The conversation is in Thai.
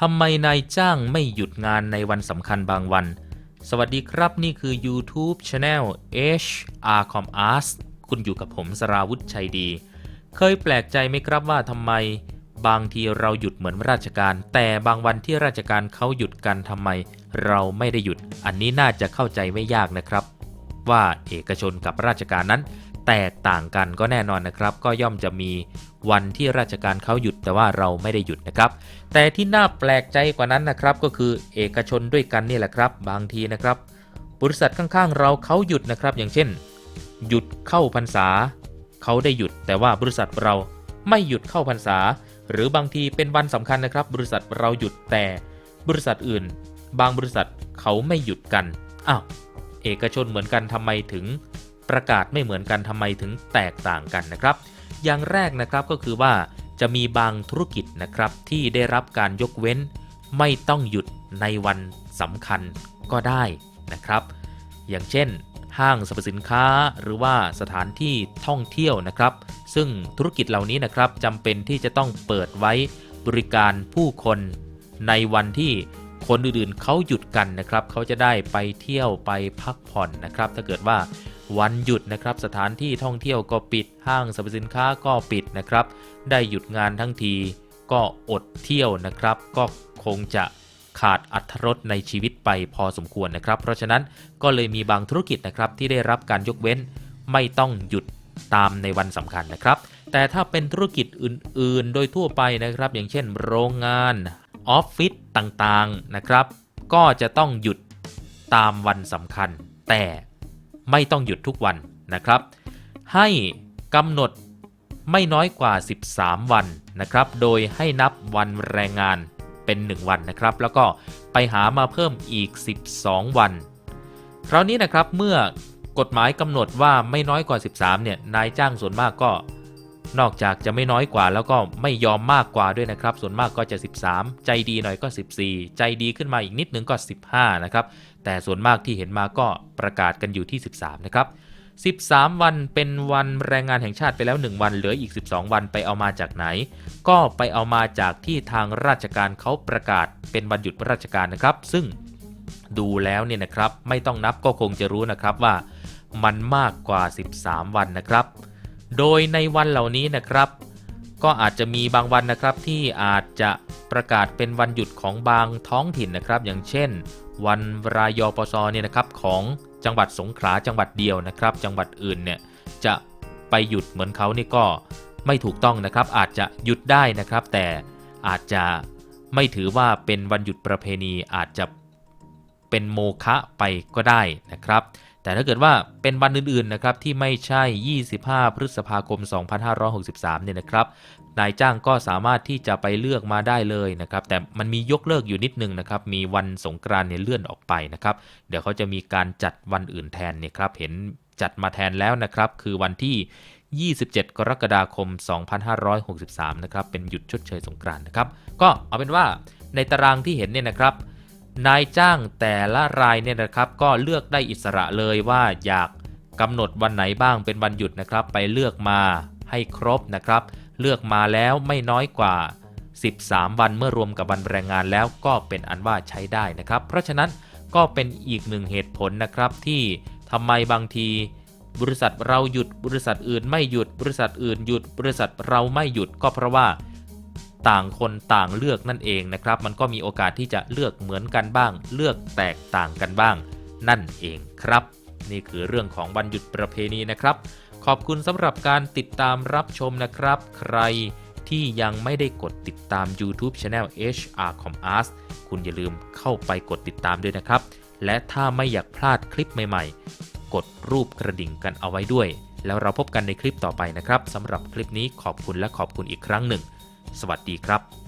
ทำไมนายจ้างไม่หยุดงานในวันสำคัญบางวัน สวัสดีครับนี่คือ YouTube Channel HR Com Arts คุณอยู่กับผมสราวุธชัยดี เคยแปลกใจไหมครับว่าทำไม บางทีเราหยุดเหมือนราชการ แต่บางวันที่ราชการเขาหยุดกันทำไม เราไม่ได้หยุด อันนี้น่าจะเข้าใจไม่ยากนะครับ ว่าเอกชนกับราชการนั้น แตกต่างกันก็แน่นอนนะครับ ก็ย่อมจะมี วันที่ราชการเขาหยุดแต่ว่าเราไม่ได้หยุดนะครับ แต่ที่น่าแปลกใจกว่านั้นนะครับก็คือเอกชนด้วยกันนี่แหละครับ บางทีนะครับบริษัทข้างๆ เราเขาหยุดนะครับ อย่างเช่น หยุดเข้าพรรษา เขาได้หยุด แต่ว่าบริษัทเราไม่หยุดเข้าพรรษา หรือบางทีเป็นวันสำคัญนะครับ บริษัทเราหยุดแต่บริษัทอื่น บางบริษัทเขาไม่หยุดกันอ้าวเอกชนเหมือนกันทำไมถึงประกาศไม่เหมือนกันทำไมถึงแตกต่างกันนะครับ อย่างแรกนะครับก็คือว่าจะมีบางธุรกิจนะครับที่ได้รับการยกเว้น ไม่ต้องหยุดในวันสำคัญก็ได้นะครับ อย่างเช่น ห้างสรรพสินค้าหรือว่าสถานที่ท่องเที่ยวนะครับ ซึ่งธุรกิจเหล่านี้นะครับจำเป็นที่จะต้องเปิดไว้บริการผู้คนในวันที่คนอื่นๆเขาหยุดกันนะครับ เขาจะได้ไปเที่ยวไปพักผ่อนนะครับ ถ้าเกิดว่า วันหยุดนะครับสถานที่ท่องเที่ยวก็ปิดห้างสรรพสินค้าก็ปิดนะครับ ได้หยุดงานทั้งทีก็อดเที่ยวนะครับ ก็คงจะขาดอัตรสในชีวิตไปพอสมควรนะครับ เพราะฉะนั้นก็เลยมีบางธุรกิจนะครับที่ได้รับการยกเว้นไม่ต้องหยุดตามในวันสำคัญนะครับ แต่ถ้าเป็นธุรกิจอื่นๆ โดยทั่วไปนะครับ อย่างเช่น โรงงานออฟฟิศต่างๆนะครับ ก็จะต้องหยุดตามวันสำคัญ แต่ ไม่ต้องหยุดทุกวันนะครับ ให้กำหนดไม่น้อยกว่า 13 วันนะครับ โดยให้นับวันแรงงานเป็น 1 วันนะครับ แล้วก็ไปหามาเพิ่มอีก 12 วัน คราวนี้นะครับเมื่อกฎหมายกำหนดว่าไม่น้อยกว่า 13 เนี่ย นายจ้างส่วนมากก็ นอกจากจะไม่น้อยกว่าแล้วก็ไม่ยอมมากกว่าด้วยนะครับ ส่วนมากก็จะ 13 ใจดีหน่อยก็ 14 ใจดีขึ้นมาอีกนิดนึงก็ 15 นะครับ แต่ส่วนมากที่เห็นมาก็ประกาศกันอยู่ที่ 13 นะครับ 13 วันเป็นวันแรงงานแห่งชาติไปแล้ว 1 วันเหลืออีก 12 วันไปเอามาจากไหน ก็ไปเอามาจากที่ทางราชการเขาประกาศเป็นวันหยุดราชการนะครับ ซึ่งดูแล้วเนี่ยนะครับ ไม่ต้องนับก็คงจะรู้นะครับว่ามันมากกว่า 13 วันนะครับ โดยในวันเหล่านี้นะครับ ก็อาจจะมีบางวันนะครับที่อาจจะประกาศเป็นวันหยุดของบางท้องถิ่นนะครับ อย่างเช่น วันรายปศเนี่ยนะครับของจังหวัดสงขลาจังหวัดเดียวนะครับ จังหวัดอื่นเนี่ยจะไปหยุดเหมือนเขานี่ก็ไม่ถูกต้องนะครับ อาจจะหยุดได้นะครับ แต่อาจจะไม่ถือว่าเป็นวันหยุดประเพณีอาจจะเป็นโมฆะไปก็ได้นะครับ แต่ถ้าเกิดว่าเป็นวันอื่นๆนะครับที่ไม่ใช่ 25 พฤษภาคม 2563 เนี่ยนะครับ นายจ้างก็สามารถที่จะไปเลือกมาได้เลยนะครับ แต่มันมียกเลิกอยู่นิดนึงนะครับ มีวันสงกรานต์เนี่ยเลื่อนออกไปนะครับ เดี๋ยวเขาจะมีการจัดวันอื่นแทนเนี่ยครับ เห็นจัดมาแทนแล้วนะครับ คือวันที่ 27 กรกฎาคม 2563 นะครับ เป็นหยุดชดเชยสงกรานต์นะครับ ก็เอาเป็นว่าในตารางที่เห็นเนี่ยนะครับ นายจ้างแต่ละรายเนี่ยนะครับ ก็เลือกได้อิสระเลยว่าอยากกำหนดวันไหนบ้างเป็นวันหยุดนะครับ ไปเลือกมาให้ครบนะครับ เลือกมาแล้วไม่น้อยกว่า 13 วันเมื่อรวมกับวันแรงงานแล้วก็เป็นอันว่าใช้ได้นะครับ เพราะฉะนั้นก็เป็นอีกหนึ่งเหตุผลนะครับที่ทำไมบางทีบริษัทเราหยุดบริษัทอื่นไม่หยุด บริษัทอื่นหยุด บริษัทเราไม่หยุดก็เพราะว่า ต่างคนต่างเลือกนั่นเองนะครับ มันก็มีโอกาสที่จะเลือกเหมือนกันบ้าง เลือกแตกต่างกันบ้าง นั่นเองครับ นี่คือเรื่องของวันหยุดประเพณีนะครับ ขอบคุณสำหรับการติดตามรับชมนะครับ ใครที่ยังไม่ได้กดติดตาม YouTube Channel HR Com Arts คุณอย่าลืมเข้าไปกดติดตามด้วยนะครับ และถ้าไม่อยากพลาดคลิปใหม่ๆ กดรูปกระดิ่งกันเอาไว้ด้วย แล้วเราพบกันในคลิปต่อไปนะครับสำหรับคลิปนี้ขอบคุณและขอบคุณอีกครั้งหนึ่ง สวัสดีครับ